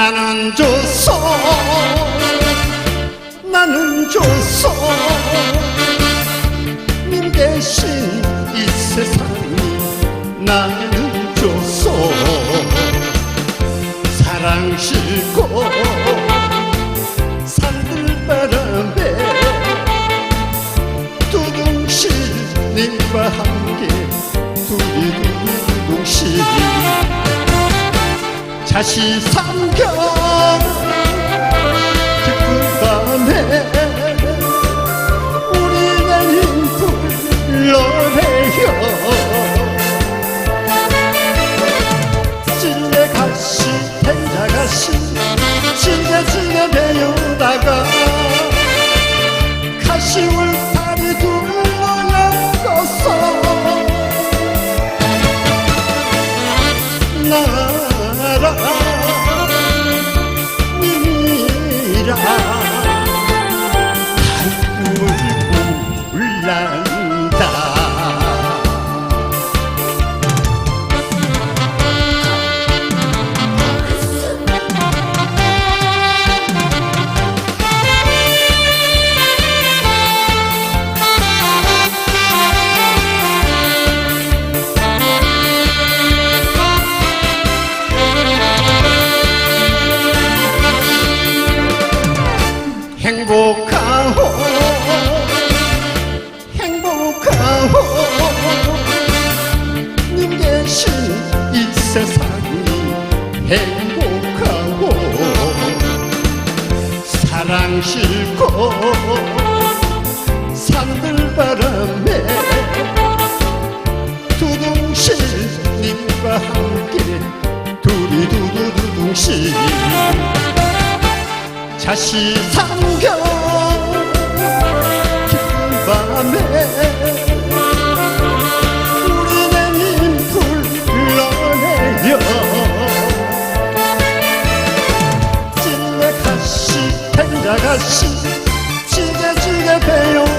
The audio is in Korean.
나는 줬어 나는 줬어 님 대신 이 세상이 나는 줬어 사랑 싣고 산들 바람에 두둥실 님과 함께 자시 삼경 깊은 밤에 우리는 불러내요. 찔레 가시 텐자 가시 찔레 찔레 배우다가 가시 울 울란다. 행복하 세상이 행복하오 사랑 싣고 산들 바람에 두둥실 님과 함께 둘이 두두두둥실 자시 삼경 깊은 밤에 아가씨 지가 지가 배요